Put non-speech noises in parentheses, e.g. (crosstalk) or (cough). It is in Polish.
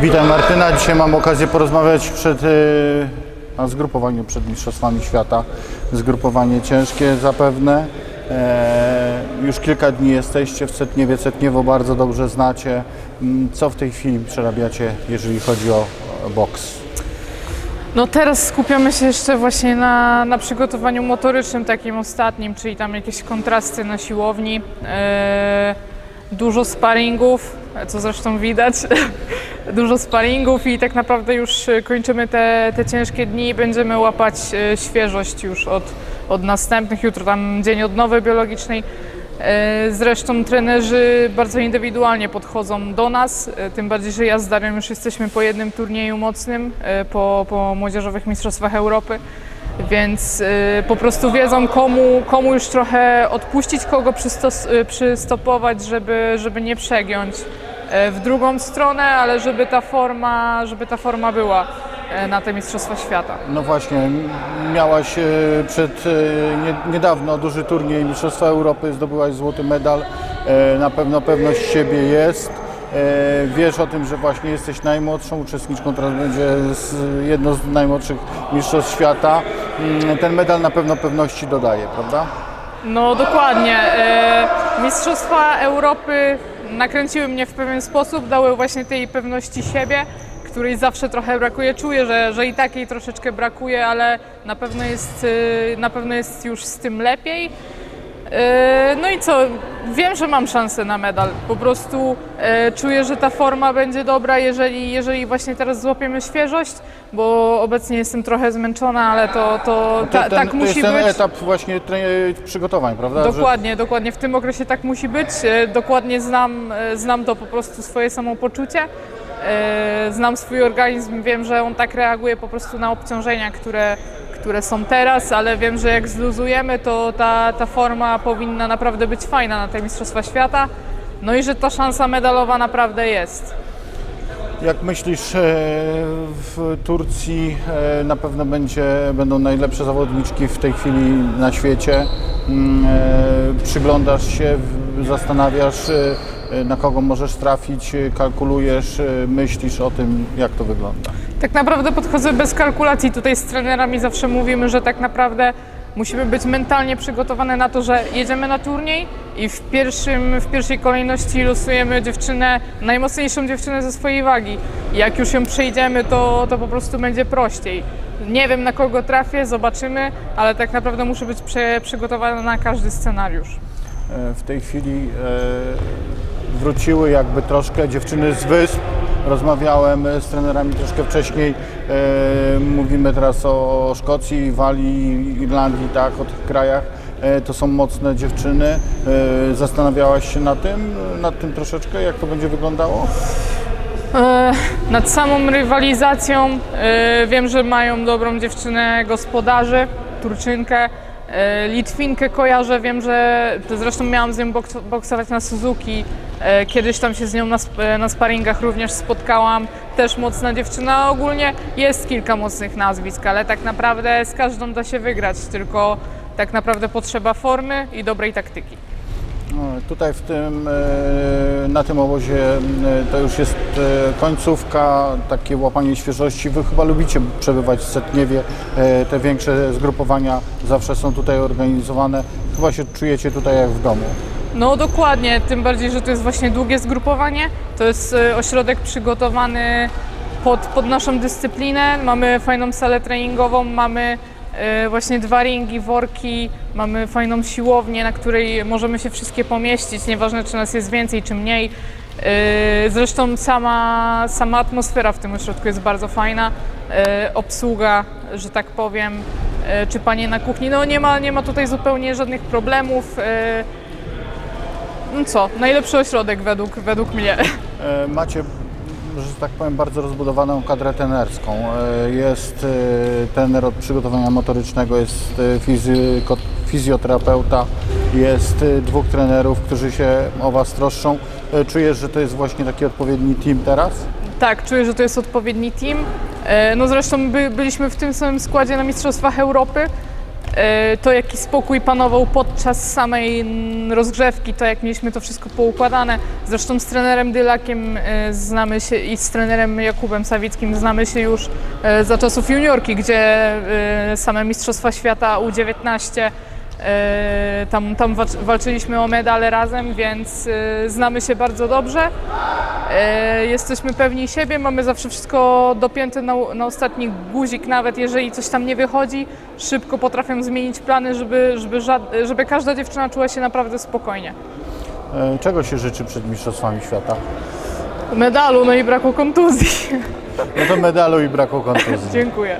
Witam Martyna. Dzisiaj mam okazję porozmawiać przed, e, na zgrupowaniu przed Mistrzostwami Świata. Zgrupowanie ciężkie zapewne. E, już kilka dni jesteście w Setniewie. Setniewo bardzo dobrze znacie. Mm, Co w tej chwili przerabiacie, jeżeli chodzi o boks? No teraz skupiamy się jeszcze właśnie na, na przygotowaniu motorycznym takim ostatnim, czyli tam jakieś kontrasty na siłowni, e, dużo sparingów, co zresztą widać, (laughs) dużo sparingów i tak naprawdę już e, kończymy te, te ciężkie dni i będziemy łapać e, świeżość już od, od następnych, jutro tam dzień odnowy biologicznej. E, Zresztą trenerzy bardzo indywidualnie podchodzą do nas, tym bardziej, że ja z Darią już jesteśmy po jednym turnieju mocnym, po, po Młodzieżowych Mistrzostwach Europy, więc e, po prostu wiedzą komu, komu już trochę odpuścić, kogo przystos, e, przystopować, żeby, żeby nie przegiąć e, w drugą stronę, ale żeby ta forma, żeby ta forma była na te Mistrzostwa Świata. No właśnie, miałaś przed nie, niedawno duży turniej Mistrzostwa Europy, zdobyłaś złoty medal. Na pewno pewność siebie jest. Wiesz o tym, że właśnie jesteś najmłodszą uczestniczką, teraz będzie jedno z najmłodszych mistrzostw świata. Mm, Ten medal na pewno pewności dodaje, prawda? No dokładnie. E, Mistrzostwa Europy nakręciły mnie w pewien sposób, dały właśnie tej pewności siebie, której zawsze trochę brakuje. Czuję, że, że i takiej troszeczkę brakuje, ale na pewno jest, e, na pewno jest już z tym lepiej. E, No i co, wiem, że mam szansę na medal. Po prostu e, czuję, że ta forma będzie dobra, jeżeli, jeżeli właśnie teraz złapiemy świeżość, bo obecnie jestem trochę zmęczona, ale to, to ta, ten, tak to musi jest ten być. etap właśnie przygotowań, prawda? Że- Dokładnie, dokładnie. W tym okresie tak musi być. E, Dokładnie znam, znam to po prostu swoje samopoczucie. Znam swój organizm, wiem, że on tak reaguje po prostu na obciążenia, które, które są teraz, ale wiem, że jak zluzujemy, to ta, ta forma powinna naprawdę być fajna na te Mistrzostwa Świata. No i że ta szansa medalowa naprawdę jest. Jak myślisz, e, w Turcji e, na pewno będzie, będą najlepsze zawodniczki w tej chwili na świecie. Mm, e, Przyglądasz się, zastanawiasz, na kogo możesz trafić, kalkulujesz, myślisz o tym, jak to wygląda. Tak naprawdę podchodzę bez kalkulacji. Tutaj z trenerami zawsze mówimy, że tak naprawdę musimy być mentalnie przygotowane na to, że jedziemy na turniej i w, pierwszym, w pierwszej kolejności losujemy dziewczynę, najmocniejszą dziewczynę ze swojej wagi. Jak już ją przejdziemy, to, to po prostu będzie prościej. Nie wiem na kogo trafię, zobaczymy, ale tak naprawdę muszę być prze, przygotowana na każdy scenariusz. E, W tej chwili e, wróciły jakby troszkę dziewczyny z wysp. Rozmawiałem e, z trenerami troszkę wcześniej. E, Mówimy teraz o Szkocji, Walii, Irlandii, tak, o tych krajach. E, To są mocne dziewczyny. Zastanawiałaś się nad tym, nad tym troszeczkę, jak to będzie wyglądało? Nad samą rywalizacją wiem, że mają dobrą dziewczynę gospodarzy, Turczynkę. E, Litwinkę kojarzę, wiem, że zresztą miałam z nią boks- boksować na Suzuki. E, Kiedyś tam się z nią na, sp- e, na sparingach również spotkałam. Też mocna dziewczyna. Ogólnie jest kilka mocnych nazwisk, ale tak naprawdę z każdą da się wygrać, tylko tak naprawdę potrzeba formy i dobrej taktyki. No, Tutaj w tym, e, na tym obozie e, to już jest e, końcówka, takie łapanie świeżości. Wy chyba lubicie przebywać w Setniewie, te większe zgrupowania zawsze są tutaj organizowane. Chyba się czujecie tutaj jak w domu. No dokładnie, tym bardziej, że to jest właśnie długie zgrupowanie. To jest ośrodek przygotowany pod, pod naszą dyscyplinę. Mamy fajną salę treningową, mamy właśnie dwa ringi, worki, mamy fajną siłownię, na której możemy się wszystkie pomieścić, nieważne czy nas jest więcej czy mniej. E, Zresztą sama, sama atmosfera w tym ośrodku jest bardzo fajna. E, Obsługa, że tak powiem, e, czy panie na kuchni, no nie ma, nie ma tutaj zupełnie żadnych problemów. E, no co, najlepszy ośrodek według, według mnie. E, Macie, że tak powiem, bardzo rozbudowaną kadrę trenerską. E, Jest e, trener od przygotowania motorycznego, jest e, fizjoterapeuta, jest dwóch trenerów, którzy się o Was troszczą. Czujesz, że to jest właśnie taki odpowiedni team teraz? Tak, czuję, że to jest odpowiedni team. No zresztą by, byliśmy w tym samym składzie na Mistrzostwach Europy. E, To jaki spokój panował podczas samej mm, rozgrzewki, to jak mieliśmy to wszystko poukładane. Zresztą z trenerem Dylakiem e, znamy się i z trenerem Jakubem Sawickim znamy się już e, za czasów juniorki, gdzie same Mistrzostwa Świata U19 e, tam, tam walcz- walczyliśmy o medale razem, więc znamy się bardzo dobrze. E, Jesteśmy pewni siebie, mamy zawsze wszystko dopięte na, na ostatni guzik, nawet jeżeli coś tam nie wychodzi, szybko potrafią zmienić plany, żeby, żeby, żad- żeby każda dziewczyna czuła się naprawdę spokojnie. E, Czego się życzy przed Mistrzostwami Świata? Medalu, no i braku kontuzji. No to medalu i braku kontuzji. (laughs) Dziękuję.